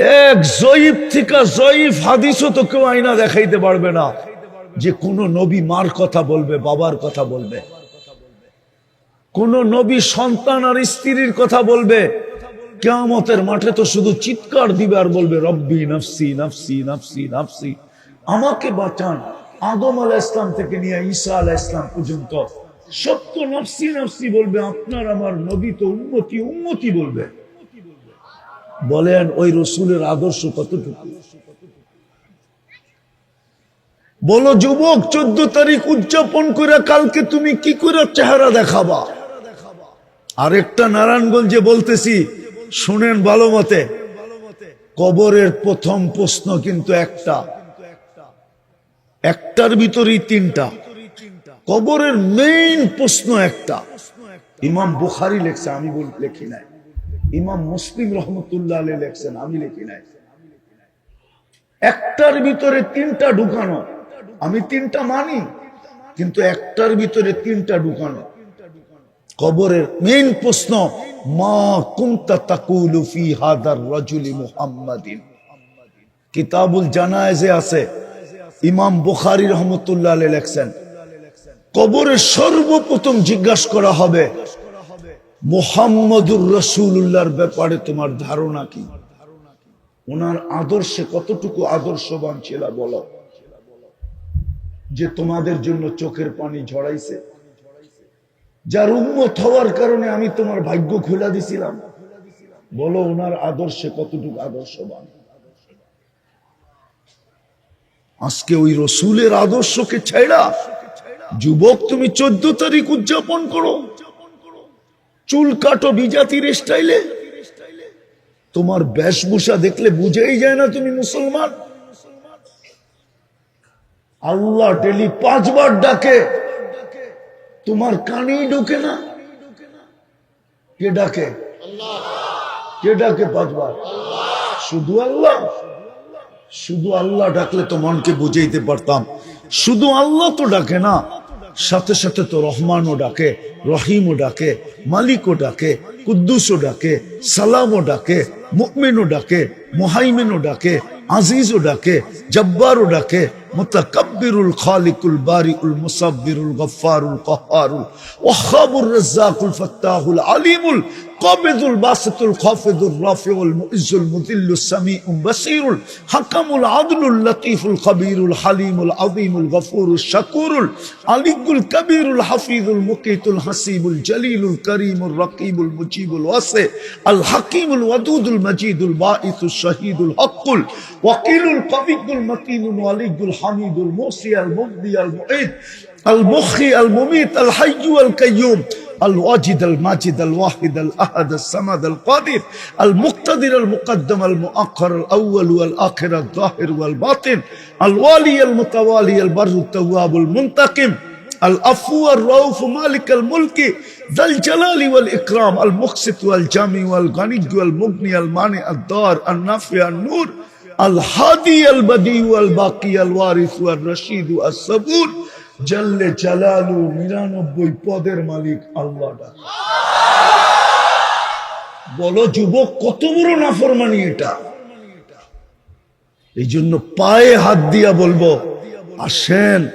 এক জয়ীফ থেকে জয়ীফ হাদিসও তো কেউ আইনা দেখাইতে পারবে না যে কোন নবী মার কথা বলবে, বাবার কথা বলবে। কোন নবী সন্তান আর স্ত্রীর কথা বলবে, কেয়ামতের মাঠে তো শুধু চিৎকার দিবে আর বলবে, রব্বি নফসি নফসি নফসি নফসি। আমাকে বাঁচান আদম আল ইসলাম থেকে নিয়ে ঈসা আল ইসলাম পর্যন্ত। সত্য নফসি নফসি বলবে, আপনার আমার নবী তো উন্নতি উন্নতি বলবে। বলেন, ওই রসুলের আদর্শ কতটুকু? বলো, যুবক, চোদ্দ তারিখ উদযাপন করে কালকে তুমি কি করে চেহারা দেখাবা? আরেকটা নারায়ণগঞ্জে বলতেছি, শুনেন ভালো মতে, কবরের প্রথম প্রশ্ন কিন্তু একটা। একটার ভিতরেই তিনটা। কবরের মেইন প্রশ্ন একটা। ইমাম বুখারি লেখছে, আমি বল, লেখি নাই। ইমাম মুসলিম রহমতুল্লাহ আলী লেখছেন, আমি লিখি নাই। একটার ভিতরে তিনটা ঢুকানো, আমি তিনটা মানি, কিন্তু একটার ভিতরে তিনটা ঢুকানো। কবরের মেইন প্রশ্ন, মা কুমতা তাকুলু ফি হাদার রাজুলি মুহাম্মাদিন। কিতাবুল জানায়েজে আছে, ইমাম বুখারী রহমতুল্লাহ আলী লেখছেন কবরে সর্বপ্রথম জিজ্ঞাসা করা হবে মোহাম্মদুর রসুল্লাহর ব্যাপারে তোমার ধারণা কি? ওনার আদর্শে কতটুকু আদর্শবান ছিল বলো? যে তোমাদের জন্য চোখের পানি ঝরাইছে। যার উন্মত হওয়ার কারণে আমি তোমার ভাগ্য খোলা দিছিলাম। বলো, ওনার আদর্শে কতটুকু আদর্শবান? আজকে ওই রসুলের আদর্শকে ছেড়া, যুবক তুমি চোদ্দ তারিখ উদযাপন করো। চুল কাটো বিজাতির স্টাইলে তোমার বেশভূষা দেখলে বুঝেই যায় না তুমি মুসলমান। আল্লাহ ডেলি পাঁচবার ডাকে, তোমার কানেই ঢোকে না। কে ডাকে? কে ডাকে পাঁচবার? শুধু আল্লাহ। শুধু আল্লাহ ডাকলে তো মনকে বুঝাইতে পারতাম। শুধু আল্লাহ তো ডাকে না। সাথে সাথে তো রহমানও ডাকে, রহিমও ডাকে, মালিকও ডাকে, কুদ্দুসও ডাকে, সালামও ডাকে মুকমিনও ডাকে, মুহাইমিনও ডাকে, আজিজও ডাকে, জব্বারও ডাকে, মুতাকাব্বিরুল খালিকুল বারিকুল মুসাব্বিরুল গফফারুল কহারুল ওয়াহাবুর রাজ্জাকুল ফাত্তাহুল আলিমুল قابض الباسط الخافض الرافع المؤز المذل السميع بصير الحكم العدل اللطيف الخبير الحليم العظيم الغفور الشكور العلي الكبير الحفيظ المقيت الحسيب الجليل الكريم الرقيب المجيب الواسع الحكيم الودود المجيد الباعث الشهيد الحق الوكيل القوي المتين الولي الحميد الموصي المبدي المعيد المخي المميت الحي القيوم الواجد الماجد الواحد الأحد الصمد القادر المقتدر المقدم المؤخر الأول والآخر الظاهر والباطن الوالي المتوالي البر التواب المنتقم الأفو الرؤوف مالك الملك ذا الجلال والإكرام المقسط والجامع والغني والمغني المانع الدار النافع النور الهادي البديع والباقي الوارث والرشيد الصبور জল্লে জালালু নিরানব্বই পদের মালিক আল্লাহ। বলো যুবক, কত বড় নাফরমানি এটা? এই জন্য পায়ে হাত দিয়া বলব, আসেন,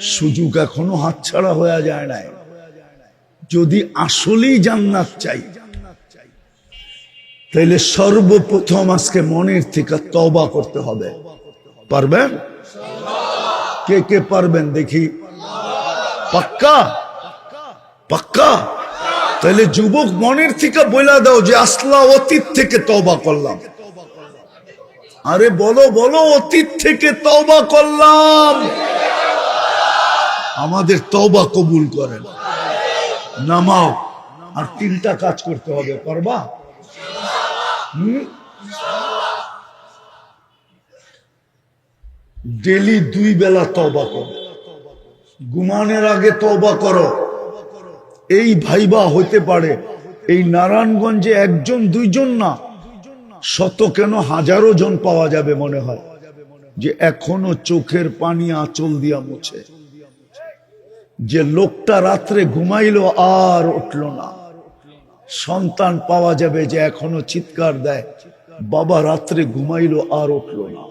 সুযোগ এখনও হাতছাড়া হয়ে যায় নাই। যদি আসলেই জান্নাত চাই, তাইলে সর্বপ্রথম আজকে মনের থেকে তবা করতে হবে। পারবেন? কে কে পারবেন দেখি। পাক্কা? পাক্কা? তাহলে যুবক মনের থেকে বইলা দাও যে আসলা অতীত থেকে তবা করলাম। আরে বলো বলো, অতীত থেকে তবা করলাম। আমাদের তবা কবুল করেন নামাও, আর তিনটা কাজ করতে হবে, করবা? ডেলি দুই বেলা তবা করো। ঘুমানের আগে তবা করো। এই ভাইবা হইতে পারে, এই নারায়ণগঞ্জে একজন, দুইজন না, শত কেন হাজারো জন পাওয়া যাবে মনে হয়, যে এখনও চোখের পানি আঁচল দিয়া মুছে। যে লোকটা রাত্রে ঘুমাইল আর উঠল না। সন্তান পাওয়া যাবে যে এখনও চিৎকার দেয়, বাবা রাত্রে ঘুমাইল আর উঠল না।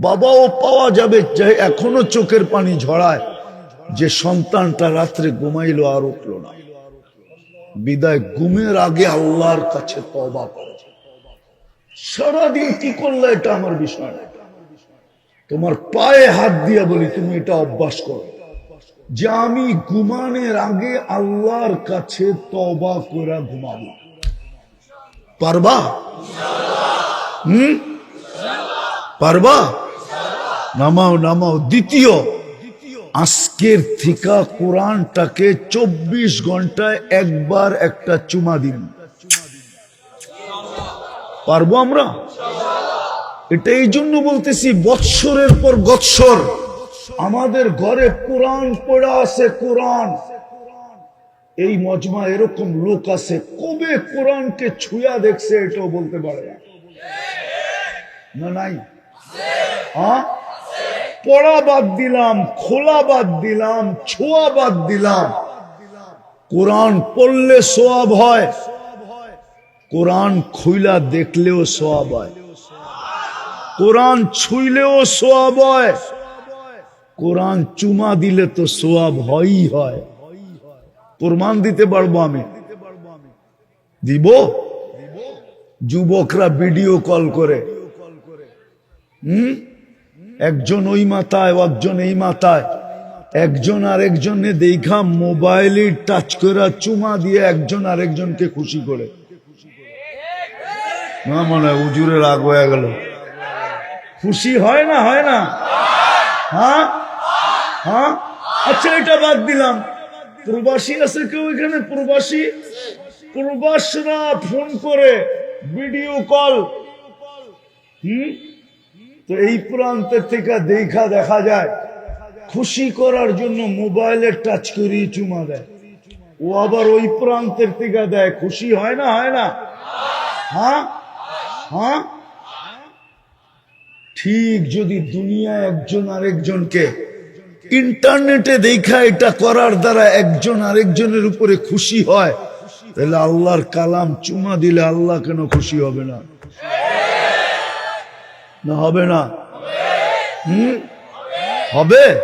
বাবাও পাওয়া যাবে এখনও চোখের পানি ঝরায়। যে সন্তানটা রাত্রে ঘুমাইলো আর উঠল না। বিদায় ঘুমের আগে আল্লাহর কাছে তবা করে। সারাদিন কি করলে এটা আমার বিষয় না। তোমার পায়ে হাত দিয়া বলি, তুমি এটা অভ্যাস করো। যে আমি ঘুমানের আগে আল্লাহর কাছে তবা করে ঘুমাবো। পারবা? হুম? পারবা? নামাও নামাও। দ্বিতীয়, আজকের থিকা কোরআনটাকে চব্বিশ ঘন্টায় একবার একটা চুমা দিন। পারব আমরা? এটা এই জন্য বলতেছি, বৎসরের পর বৎসর আমাদের ঘরে কোরআন পড়া আছে, কোরআন। এই মজমা এরকম লোক আছে, কবে কোরআনকে ছুঁয়া দেখছে এটাও বলতে পারে। না। নাই? হ্যাঁ? পড়া বাদ দিলাম, খোলা বাদ দিলাম, ছোঁয়া বাদ দিলাম। কোরআন পড়লে সোয়াব হয়, কোরআন খুইলা দেখলেও সোয়াব হয়। কোরআন ছুইলেও সোয়াব হয়, কোরআন চুমা দিলে তো সোয়াব হয়ই হয়। প্রমাণ দিতে পারব আমি? দিব? যুবকরা ভিডিও কল করে। হুম? একজন ওই মাথায় একজন এই মাথায়। একজন আরেকজনে দেখা, মোবাইলে টাচ করা, চুমা দিয়ে একজন আরেকজনকে খুশি করে। না মনে হয় উজুরের রাগ হয়ে গেল। খুশি হয় না হয় না? হ্যাঁ? হ্যাঁ? আচ্ছা এটা বাদ দিলাম। প্রবাসী আছে কেউ এখানে? প্রবাসী? প্রবাসরা ফোন করে ভিডিও কল হুম? তো এই প্রান্তের থেকে দেখা দেখা যায়, খুশি করার জন্য মোবাইলে টাচ করিয়ে চুমা দেয়। ও আবার ওই প্রান্তের থেকে দেয়, খুশি হয় না হয় না? হ্যাঁ? হ্যাঁ? ঠিক যদি দুনিয়া একজন আরেকজনকে ইন্টারনেটে দেখা এটা করার দ্বারা একজন আরেকজনের উপরে খুশি হয়, তাহলে আল্লাহর কালাম চুমা দিলে আল্লাহ কেন খুশি হবে না? না, হবে না। হুম? হবে?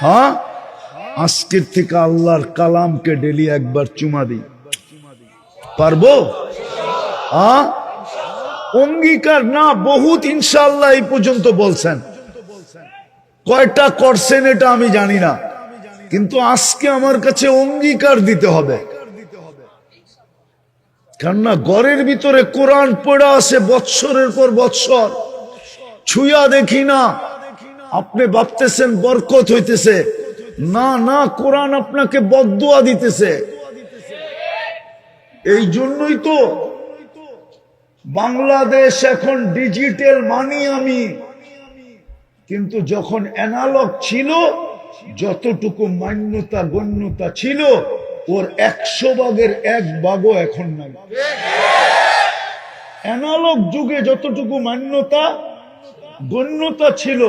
হ্যাঁ? আজকের থেকে আল্লাহর কালামকে ডেলি একবার চুমা দিই। পারব? হ্যাঁ? অঙ্গীকার না, বহুত ইনশাল্লাহ এই পর্যন্ত বলছেন। কয়টা করছেন এটা আমি জানি না। কিন্তু আজকে আমার কাছে অঙ্গীকার দিতে হবে। কেননা ঘরের ভিতরে কোরআন পড়া আছে বৎসরের পর বৎসর। ছুঁয়া দেখি না। আপনি ভাবতেছেন বরকত হইতেছে। না না, কোরআন আপনাকে বদুয়া দিতেছে। এই জন্যই তো বাংলাদেশ এখন ডিজিটাল মানি আমি। কিন্তু যখন অ্যানালগ ছিল, যতটুকু মান্যতা, গণ্যতা ছিল, ওর একশো ভাগের এক ভাগও এখন নাই। অ্যানালগ যুগে যতটুকু মান্যতা গণ্যতা ছিল,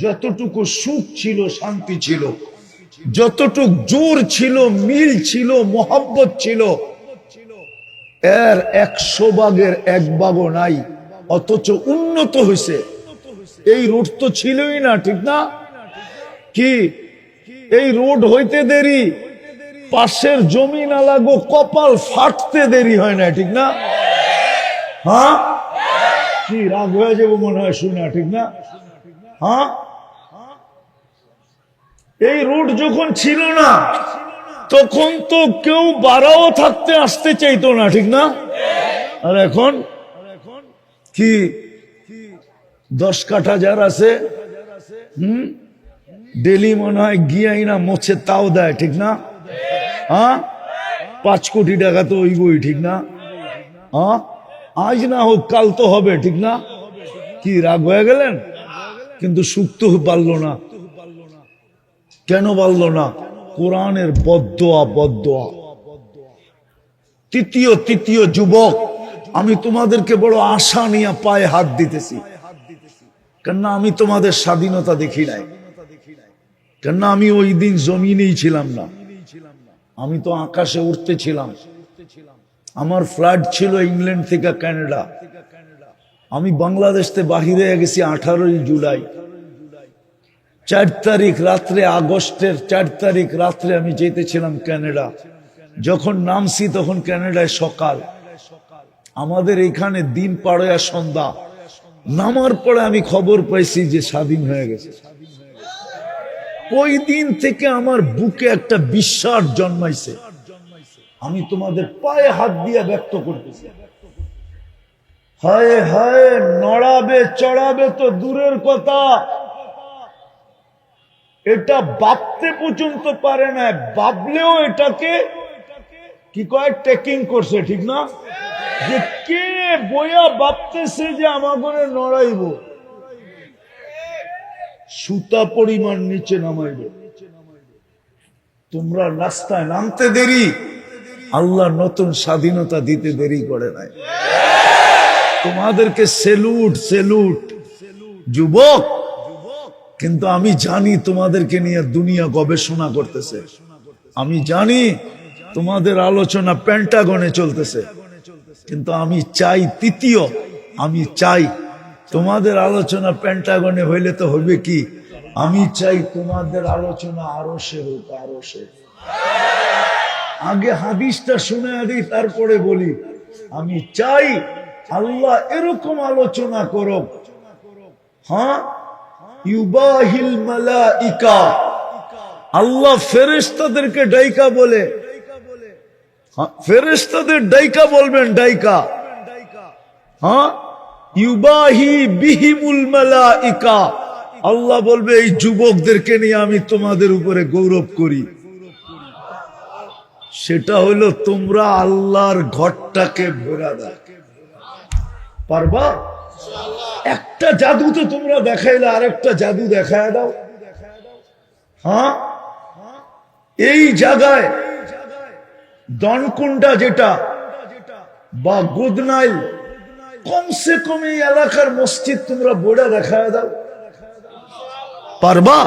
যতটুকু সুখ ছিল, শান্তি ছিল। যতটুক জোর ছিল, মিল ছিল, মোহাব্বত ছিল, এর একশো ভাগের এক ভাগও নাই, অথচ উন্নত হয়েছে। এই রোড তো ছিলই না, ঠিক না? কি? এই রোড হইতে দেরি, পাশের জমি না লাগো কপাল ফাটতে দেরি হয় না ঠিক না? হ্যাঁ? কি রাগ হয়ে যাব মনে হয় শুনা ঠিক না? হ্যাঁ? এই রুট যখন ছিল না, তখন তো কেউ বারাও থাকতে আসতে চাইতো না, ঠিক না? আর এখন? কি? দশ কাঠা যার আছে, হুম? ডেলি মনে হয় গিয়াই না মোছে তাও দেয়, ঠিক না? হ্যাঁ? পাঁচ কোটি টাকা তো ওই বই ঠিক না? হ্যাঁ? আজ না হোক কাল তো হবে, ঠিক না? কি, রাগ হয়ে গেলেন? কিন্তু সুখ তো পারল না। কেন পারল না? কোরআনের বদোয়া বদোয়া। তৃতীয় তৃতীয় যুবক, আমি তোমাদেরকে বড় আশা নিয়ে পায়ে হাত দিতেছি। কেননা আমি তোমাদের স্বাধীনতা দেখি নাই। কেননা আমি ওই দিন জমিনেই ছিলাম না। আমি তো আকাশে উঠতে ছিলাম। আমার ফ্লাইট ছিল ইংল্যান্ড থেকে কানাডা। আমি বাংলাদেশ থেকে বাহিরে গেছি আঠারোই জুলাই। চার তারিখ রাত্রে, আগস্টের চার তারিখ রাত্রে আমি যেতেছিলাম ক্যানাডা যখন নামছি তখন ক্যানাডায় সকাল। আমাদের এখানে দিন পাড়য়া সন্ধ্যা। নামার পরে আমি খবর পাইছি যে স্বাধীন হয়ে গেছে। ওই দিন থেকে আমার বুকে একটা বিশ্বাস জন্মাইছে। আমি তোমাদের পায়ে হাত দিয়ে ব্যক্ত করতেছি। হায় হায়, নড়াবে, চড়াবে তো দূরের কথা। এটা ভাবতে পর্যন্ত পারে না ভাবলেও এটাকে কি কয় টেকিং করছে, ঠিক না? যে কে বইয়া ভাবতেছে যে আমাকে নড়াইব? সুতা পরিমাণ নিচে নামাইব। তোমরা রাস্তায় নামতে দেরি। আল্লাহ নতুন স্বাধীনতা দিতে দেরি করে নাই। তোমাদেরকে সেলুট সেলুট। যুবক, কিন্তু আমি জানি তোমাদেরকে নিয়ে দুনিয়া গবেষণা করতেছে। আমি জানি তোমাদের আলোচনা প্যান্টাগনে চলতেছে। কিন্তু আমি চাই তৃতীয়, আমি চাই তোমাদের আলোচনা প্যান্টাগনে হইলে তো হবে কি? আমি চাই তোমাদের আলোচনা আরও সে হোক, আরও সে আগে হাদিসটা শুনে আদি তারপরে বলি। আমি চাই আল্লাহ এরকম আলোচনা করো হ্যাঁ? ইউবাহিল মালাইকা। আল্লাহ ফেরেশতাদেরকে ডাইকা বলে। হ্যাঁ, ফেরেশতাদের ডাইকা বলবেন ডাইকা। হ্যাঁ? ইউবাহি বিহিমুল মালাইকা। আল্লাহ বলবে এই যুবকদেরকে নিয়ে আমি তোমাদের উপরে গৌরব করি। সেটা হলো তোমরা আল্লাহর ঘরটাকে ভরা দাও। পারবা? একটা জাদু তো তোমরা দেখাইলে, আরেকটা জাদু দেখায় দাও। হ্যাঁ? এই জায়গায় দনকুন্ডা যেটা বা গুদনাইল, কমসে কম এই এলাকার মসজিদ তোমরা বোড়া দেখায় দাও। পারবা?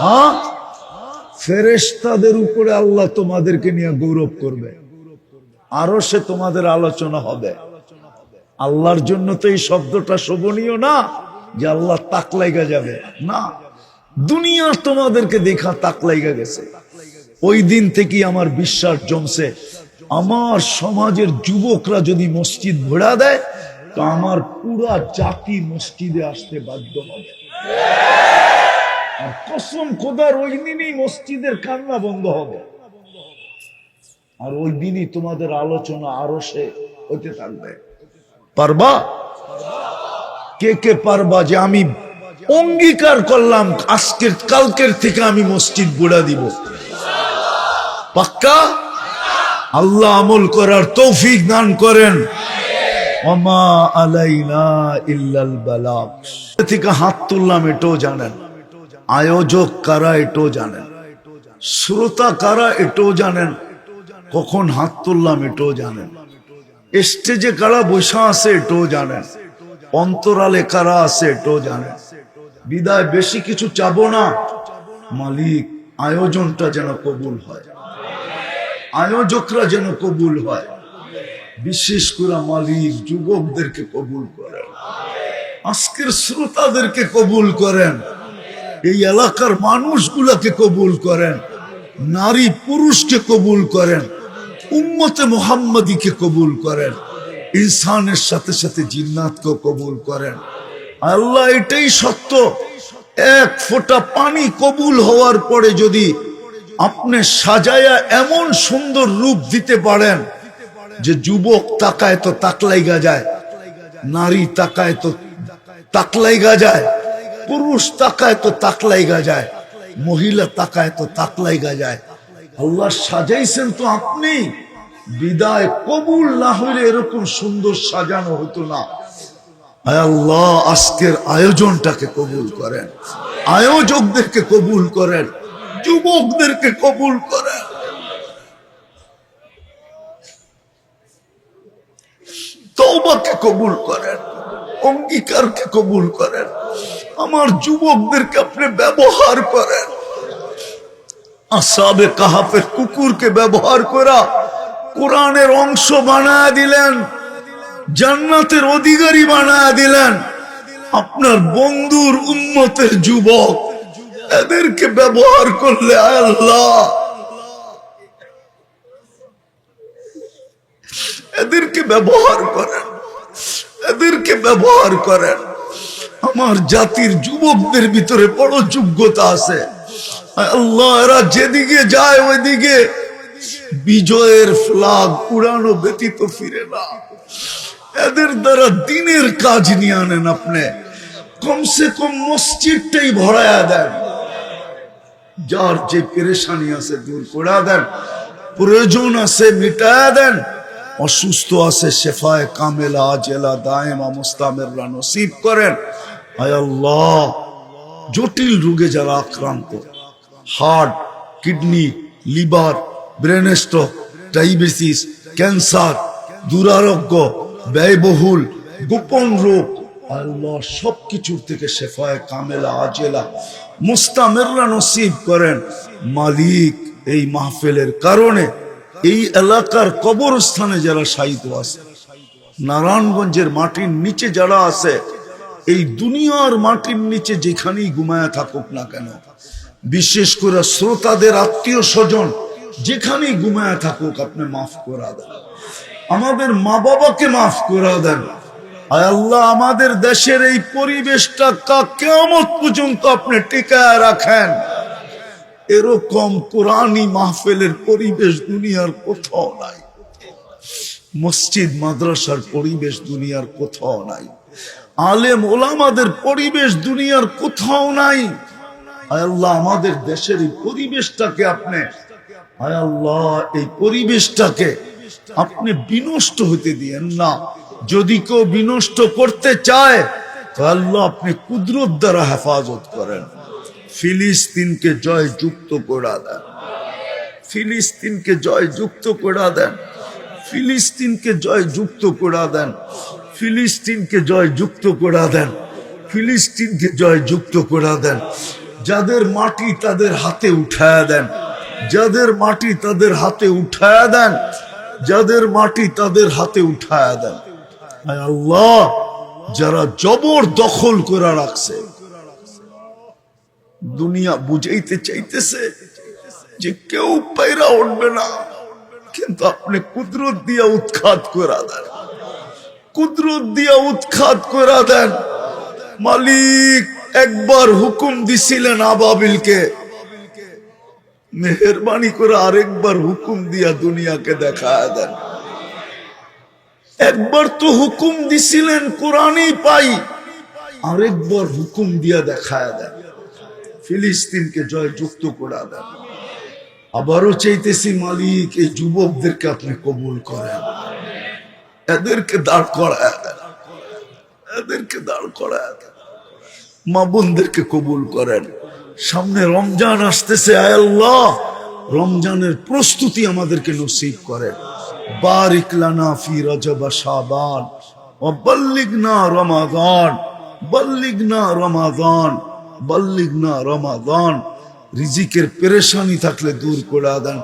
হ্যাঁ? ফেরেশতাদের উপরে আল্লাহ তোমাদেরকে নিয়ে গৌরব করবে। আরও সে তোমাদের আলোচনা হবে। আল্লাহর জন্য তো এই শব্দটা শোভনীয় না যে আল্লাহ তাক লাইগা যাবে। না। দুনিয়া তোমাদেরকে দেখা তাক লাইগা গেছে। ওই দিন থেকেই আমার বিশ্বাস জমছে। আমার সমাজের যুবকরা যদি মসজিদ ভোড়া দেয়, তো আমার পুরা জাতি মসজিদে আসতে বাধ্য হবে। আর কসম খোদার ওই দিনই মসজিদের কান্না বন্ধ হবে। আর ওই দিনই তোমাদের আলোচনা আরও সে হতে থাকবে। পারবা? কে কে পারবা যে আমি অঙ্গীকার করলাম, আজকের, কালকের থেকে আমি মসজিদ বুড়া দিব? পাক্কা? আল্লাহ আমল করার তৌফিক দান করেন। থেকে হাত তুললাম, এটাও জানেন। আয়োজক কারা এটাও জানেন। শ্রোতা কারা এটাও জানেন। কখন হাত তুললাম এটাও জানেন। স্টেজে কারা বসা আছে এটাও জানেন। অন্তরালে কারা আছে এটাও জানেন। বিদায় বেশি কিছু চাবো না। মালিক, আয়োজনটা যেন কবুল হয়। আয়োজকরা যেন কবুল হয়। বিশেষ করে মালিক, যুবকদেরকে কবুল করেন। আজকের শ্রোতাদেরকে কবুল করেন। এই এলাকার মানুষগুলাকে কবুল করেন, নারী পুরুষকে কবুল করেন, উম্মতে মোহাম্মদীকে কবুল করেন, ইনসানের সাথে সাথে জিন্নাতকে কবুল করেন। আল্লাহ এটাই সত্য, এক ফোঁটা পানি কবুল হওয়ার পরে যদি আপনি সাজায়া এমন সুন্দর রূপ দিতে পারেন যে যুবক তাকায় তো তাকলাইগা যায়, নারী তাকায় তো তাকলাইগা যায় পুরুষ তাকায় তো তাকলাইগা যায়, মহিলা তাকায় তো তাকলাইগা যায়। আল্লাহ সাজাইছেন তো আপনি। বিদায় কবুল না হইলে এরকম সুন্দর সাজানো হতো না। আল্লাহ, আজকের আয়োজনটাকে কবুল করেন। আয়োজকদেরকে কবুল করেন। যুবকদেরকে কবুল করেন। তৌবাকে কবুল করেন। অঙ্গীকারকে কবুল করেন। আমার যুবকদেরকে আপনি ব্যবহার করেন। আসাবে কাহাফের কুকুরকে ব্যবহার করা কোরআনের অংশ বানায় দিলেন, জান্নাতের অধিকারী বানায় দিলেন। আপনার বন্ধুর উন্মতের যুবক, এদেরকে ব্যবহার করলে আল্লাহ। এদেরকে ব্যবহার করেন, এদেরকে ব্যবহার করেন। আমার জাতির যুবকদের ভিতরে বড় যোগ্যতা আছে। আল্লাহ, এরা যেদিকে যায় ওইদিকে বিজয়ের ফ্লাগ উড়ানো ব্যতীত ফিরে না। এদের দ্বারা দিনের কাজ নিয়ে আনেন আপনি। কমসে কম মসজিদটাই ভরায়া দেন। যার যে পেরেশানি আছে দূর করে দেন। প্রয়োজন আছে মিটায়া দেন। অসুস্থ আছে, শেফায় কামেলা, জেলা দায়েমা, মুস্তামেররা নসিব করেন। আল্লাহ, জটিল রোগে যারা আক্রান্ত, heart, kidney, liver, brain stroke, diabetes, cancer, দুরারোগ্য, ব্যয়বহুল, গোপন রোগ, আল্লাহ সব কিছুর থেকে শেফায় কামেলা, আজেলা, মুস্তামেররা নসিব করেন। মালিক এই মাহফিলের কারণে এই এলাকার কবরস্থানে যারা শায়িত আছে নারায়ণগঞ্জের মাটির নিচে যারা আছে এই দুনিয়ার মাটির নিচে যেখানেই ঘুমায় থাকুক না কেন, বিশেষ করে শ্রোতাদের আত্মীয় স্বজন, যেখানেই ঘুমায় থাকুক, আপনি মাফ করা দেন। আমাদের মা বাবাকে মাফ করা দেন। আল্লাহ, আমাদের দেশের এই পরিবেশটা কেমন পর্যন্ত আপনি টিকায় রাখেন। এরকম কোরআনী মাহফিলের পরিবেশ দুনিয়ার কোথাও নাই। মসজিদ, মাদ্রাসার পরিবেশ দুনিয়ার কোথাও নাই। আলেম ওলামাদের পরিবেশ দুনিয়ার কোথাও নাই। আল্লাহ, আমাদের দেশের এই পরিবেশটাকে আপনি আয় আল্লাহ, এই পরিবেশটাকে আপনি বিনষ্ট হতে দিয়েন না। যদি কেউ বিনষ্ট করতে চায় আল্লাহ আপনি কুদরত দ্বারা হেফাজত করেন। ফিলিস্তিনকে জয় যুক্ত করা দেন। ফিলিস্তিনকে জয় যুক্ত করা দেন। ফিলিস্তিনকে জয় যুক্ত করা দেন। ফিলিস্তিনকে জয় যুক্ত করা দেন। ফিলিস্তিনকে জয় যুক্ত করা দেন। যাদের মাটি তাদের হাতে উঠায়া দেন। যাদের মাটি তাদের হাতে উঠায়া দেন। যাদের মাটি তাদের হাতে উঠায়া দেন। আল্লাহ, যারা জবর দখল করে রাখছে, দুনিয়া বুঝাইতে চাইতেছে যে কেউ পায়রা উঠবে না, কিন্তু আপনি কুদরত দিয়া উৎখাত করা দেন। কুদরত দিয়া উৎখাত করে দেন। মালিক একবার হুকুম দিছিলেন আবাবিলকে। মেহরবানি করে আরেকবার হুকুম দিয়া দুনিয়াকে দেখায় দেন। একবার তো হুকুম দিছিলেন, কোরআনই পাই। আরেকবার হুকুম দিয়া দেখায় দেন। ফিলিস্তিনকে জয় যুক্ত করা দেন। আবারও চাইতেছি, মালিক, এই যুবকদেরকে আপনি কবুল করেন। এদেরকে দাঁড় দেন এদেরকে দাঁড় দেন মা বোনদেরকে কবুল করেন। সামনে রমজান আসতেছে আল্লাহ। রমজানের প্রস্তুতি আমাদেরকে নসিব করেন। রিজিকের থাকলে দূর করে দেন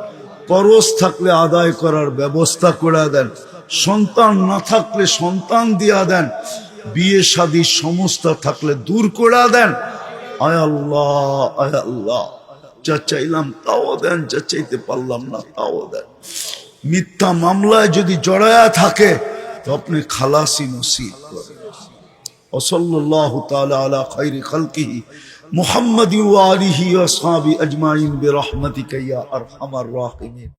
করজ থাকলে আদায় করার ব্যবস্থা করে দেন। সন্তান না থাকলে সন্তান দিয়া দেন বিয়ে শাদী সমস্যা থাকলে দূর করে দেন আয় আল্লাহ আয় আল্লাহ যা চাইলাম তাও দেন যা চাইতে পারলাম না তাও দেন মিথ্যা মামলায় যদি জড়ায়া থাকে তো আপনি খালাসি নসিব করেন وصلى الله تعالى على خير خلقه محمد وآله وأصحابه أجمعين برحمتك يا أرحم الراحمين